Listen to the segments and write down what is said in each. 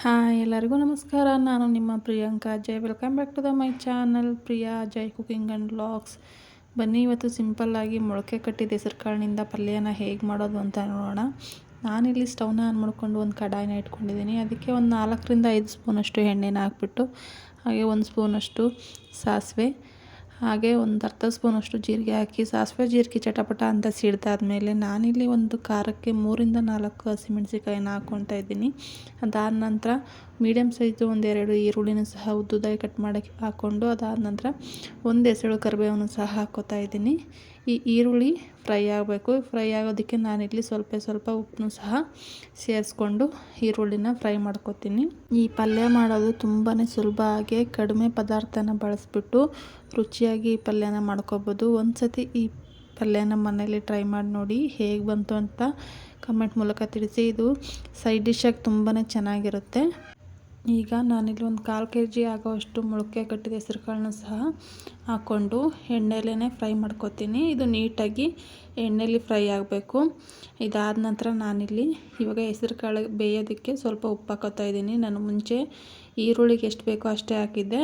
Hi, ಎಲ್ಲರಿಗೂ ನಮಸ್ಕಾರ. ನಾನು ನಿಮ್ಮ Priyanka Ajay welcome back to the my channel Priya Ajay cooking and vlogs ಬನ್ನಿ, ಇವತ್ತು ಸಿಂಪಲ್ಲಾಗಿ ಮೊಳಕೆ ಕಟ್ಟಿದ ಹೆಸರು ಕಾಳಿನಿಂದ ಪಲ್ಯನ ಹೇಗೆ ಮಾಡೋದು ಅಂತ ನೋಡೋಣ. ನಾನಿಲ್ಲಿ ಸ್ಟವ್ನ ಆನ್ ಮಾಡಿಕೊಂಡು ಒಂದು ಕಡಾಯಿನ ಇಟ್ಕೊಂಡಿದ್ದೀನಿ. ಅದಕ್ಕೆ ಒಂದು ನಾಲ್ಕರಿಂದ ಐದು ಸ್ಪೂನಷ್ಟು ಎಣ್ಣೆನ ಹಾಕ್ಬಿಟ್ಟು, ಹಾಗೆ ಒಂದು ಸ್ಪೂನಷ್ಟು ಸಾಸಿವೆ ಹಾಗೆ ಒಂದು ಅರ್ಧ ಸ್ಪೂನಷ್ಟು ಜೀರಿಗೆ ಹಾಕಿ, ಸಾಸಿವೆ ಜೀರಿಗೆ ಚಟಪಟ ಅಂತ ಸಿಡ್ದಾದ್ಮೇಲೆ ನಾನಿಲ್ಲಿ ಒಂದು ಖಾರಕ್ಕೆ ಮೂರಿಂದ ನಾಲ್ಕು ಹಸಿಮೆಣ್ಸಿಕಾಯಿನ ಹಾಕ್ಕೊತಾ ಇದ್ದೀನಿ. ಅದಾದ ನಂತರ ಮೀಡಿಯಮ್ ಸೈಜು ಒಂದೆರಡು ಈರುಳ್ಳಿನ ಸಹ ಉದ್ದುದಾಗಿ ಕಟ್ ಮಾಡೋಕ್ಕೆ ಹಾಕ್ಕೊಂಡು ಅದಾದ ನಂತರ ಒಂದು ಎಸಳು ಕರಿಬೇವನ್ನು ಸಹ ಹಾಕ್ಕೋತಾ ಇದ್ದೀನಿ. ಈ ಈರುಳ್ಳಿ ಫ್ರೈ ಆಗಬೇಕು. ಫ್ರೈ ಆಗೋದಕ್ಕೆ ನಾನಿಲ್ಲಿ ಸ್ವಲ್ಪ ಸ್ವಲ್ಪ ಉಪ್ಪನ್ನು ಸಹ ಸೇರಿಸ್ಕೊಂಡು ಈರುಳ್ಳಿನ ಫ್ರೈ ಮಾಡ್ಕೊತೀನಿ. ಈ ಪಲ್ಯ ಮಾಡೋದು ತುಂಬಾ ಸುಲಭ. ಆಗಿ ಕಡಿಮೆ ಪದಾರ್ಥನ ಬಳಸ್ಬಿಟ್ಟು ರುಚಿಯಾಗಿ ಈ ಪಲ್ಯನ ಮಾಡ್ಕೋಬೋದು. ಒಂದು ಸತಿ ಈ ಪಲ್ಯನ ಮನೇಲಿ ಟ್ರೈ ಮಾಡಿ ನೋಡಿ ಹೇಗೆ ಬಂತು ಅಂತ ಕಮೆಂಟ್ ಮೂಲಕ ತಿಳಿಸಿ. ಇದು ಸೈಡ್ ಡಿಶಾಗಿ ತುಂಬಾ ಚೆನ್ನಾಗಿರುತ್ತೆ. ಈಗ ನಾನಿಲ್ಲಿ ಒಂದು ಕಾಲು ಕೆ ಜಿ ಆಗೋವಷ್ಟು ಮೊಳಕೆ ಕಟ್ಟಿದ ಹೆಸರು ಕಾಳನ್ನು ಸಹ ಹಾಕ್ಕೊಂಡು ಎಣ್ಣೆಲೇ ಫ್ರೈ ಮಾಡ್ಕೊತೀನಿ. ಇದು ನೀಟಾಗಿ ಎಣ್ಣೆಲಿ ಫ್ರೈ ಆಗಬೇಕು. ಇದಾದ ನಂತರ ನಾನಿಲ್ಲಿ ಇವಾಗ ಹೆಸರು ಕಾಳು ಬೇಯೋದಕ್ಕೆ ಸ್ವಲ್ಪ ಉಪ್ಪು ಹಾಕೋತಾ ಇದ್ದೀನಿ. ನಾನು ಮುಂಚೆ ಈರುಳ್ಳಿಗೆ ಎಷ್ಟು ಬೇಕೋ ಅಷ್ಟೇ ಹಾಕಿದ್ದೆ.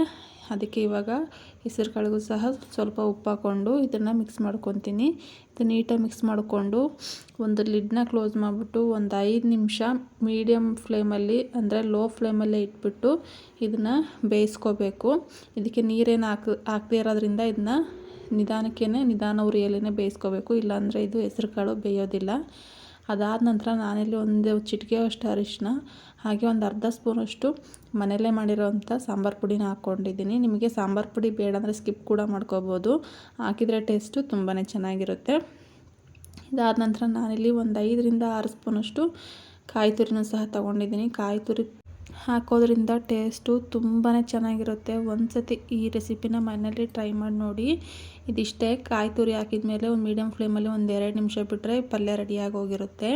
ಅದಕ್ಕೆ ಇವಾಗ ಹೆಸರು ಕಾಳಿಗೂ ಸಹ ಸ್ವಲ್ಪ ಉಪ್ಪು ಹಾಕ್ಕೊಂಡು ಇದನ್ನು ಮಿಕ್ಸ್ ಮಾಡ್ಕೊತೀನಿ. ಇದು ನೀಟಾಗಿ ಮಿಕ್ಸ್ ಮಾಡಿಕೊಂಡು ಒಂದು ಲಿಡ್ನ ಕ್ಲೋಸ್ ಮಾಡಿಬಿಟ್ಟು ಒಂದು ಐದು ನಿಮಿಷ ಮೀಡಿಯಮ್ ಫ್ಲೇಮಲ್ಲಿ ಅಂದರೆ ಲೋ ಫ್ಲೇಮಲ್ಲೇ ಇಟ್ಬಿಟ್ಟು ಇದನ್ನು ಬೇಯಿಸ್ಕೋಬೇಕು. ಇದಕ್ಕೆ ನೀರೇನು ಹಾಕ್, ಹಾಕದೇ ಇರೋದ್ರಿಂದ ಇದನ್ನ ನಿಧಾನಕ್ಕೇ ನಿಧಾನ ಉರಿಯಲ್ಲೇ ಬೇಯಿಸ್ಕೋಬೇಕು. ಇಲ್ಲಾಂದರೆ ಇದು ಹೆಸರು ಕಾಳು ಬೇಯೋದಿಲ್ಲ. ಅದಾದ ನಂತರ ನಾನಿಲ್ಲಿ ಒಂದು ಚಿಟಿಕೆಯಷ್ಟು ಅರಿಶಿನ, ಹಾಗೆ ಒಂದು ಅರ್ಧ ಸ್ಪೂನಷ್ಟು ಮನೆಯಲ್ಲೇ ಮಾಡಿರೋವಂಥ ಸಾಂಬಾರು ಪುಡಿನ ಹಾಕ್ಕೊಂಡಿದ್ದೀನಿ. ನಿಮಗೆ ಸಾಂಬಾರು ಪುಡಿ ಬೇಡ ಅಂದರೆ ಸ್ಕಿಪ್ ಕೂಡ ಮಾಡ್ಕೋಬೋದು. ಹಾಕಿದರೆ ಟೇಸ್ಟು ತುಂಬಾ ಚೆನ್ನಾಗಿರುತ್ತೆ. ಇದಾದ ನಂತರ ನಾನಿಲ್ಲಿ ಒಂದು ಐದರಿಂದ ಆರು ಸ್ಪೂನಷ್ಟು ಕಾಯಿ ತುರಿನೂ ಸಹ ತೊಗೊಂಡಿದ್ದೀನಿ. ಕಾಯಿ ತುರಿ ಹಾಕೋದ್ರಿಂದ ಟೇಸ್ಟು ತುಂಬಾ ಚೆನ್ನಾಗಿರುತ್ತೆ. ಒಂದು ಸತಿ ಈ ರೆಸಿಪಿನ ಮನೇಲಿ ಟ್ರೈ ಮಾಡಿ ನೋಡಿ. ಇದಿಷ್ಟೇ ಕಾಯಿ ತುರಿ ಹಾಕಿದ ಮೇಲೆ ಒಂದು ಮೀಡಿಯಮ್ ಫ್ಲೇಮಲ್ಲಿ ಒಂದು ಎರಡು ನಿಮಿಷ ಬಿಟ್ಟರೆ ಪಲ್ಯ ರೆಡಿಯಾಗಿ ಹೋಗಿರುತ್ತೆ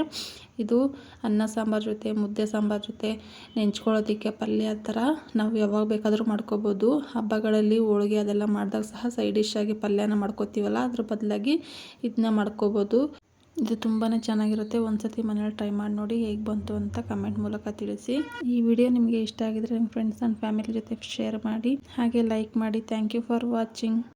ಇದು ಅನ್ನ ಸಾಂಬಾರು ಜೊತೆ, ಮುದ್ದೆ ಸಾಂಬಾರು ಜೊತೆ ನೆಂಚ್ಕೊಳ್ಳೋದಕ್ಕೆ ಪಲ್ಯ ಥರ ನಾವು ಯಾವಾಗ ಬೇಕಾದರೂ ಮಾಡ್ಕೋಬೋದು. ಹಬ್ಬಗಳಲ್ಲಿ ಹೋಳಿಗೆ ಅದೆಲ್ಲ ಮಾಡಿದಾಗ ಸಹ ಸೈಡ್ ಡಿಶ್ ಆಗಿ ಪಲ್ಯನ ಮಾಡ್ಕೋತೀವಲ್ಲ, ಅದ್ರ ಬದಲಾಗಿ ಇದನ್ನ ಮಾಡ್ಕೋಬೋದು. ಇದು ತುಂಬಾ ಚೆನ್ನಾಗಿರುತ್ತೆ. ಒಂದು ಸತಿ ಮನೇಲಿ ಟ್ರೈ ಮಾಡಿ ನೋಡಿ ಹೇಗೆ ಬಂತು ಅಂತ ಕಮೆಂಟ್ ಮೂಲಕ ತಿಳಿಸಿ. ಈ ವಿಡಿಯೋ ನಿಮಗೆ ಇಷ್ಟ ಆಗಿದ್ರೆ ನಿಮ್ಮ ಫ್ರೆಂಡ್ಸ್ ಆ್ಯಂಡ್ ಫ್ಯಾಮಿಲಿ ಜೊತೆ ಶೇರ್ ಮಾಡಿ. ಹಾಗೆ ಲೈಕ್ ಮಾಡಿ. Thank you for watching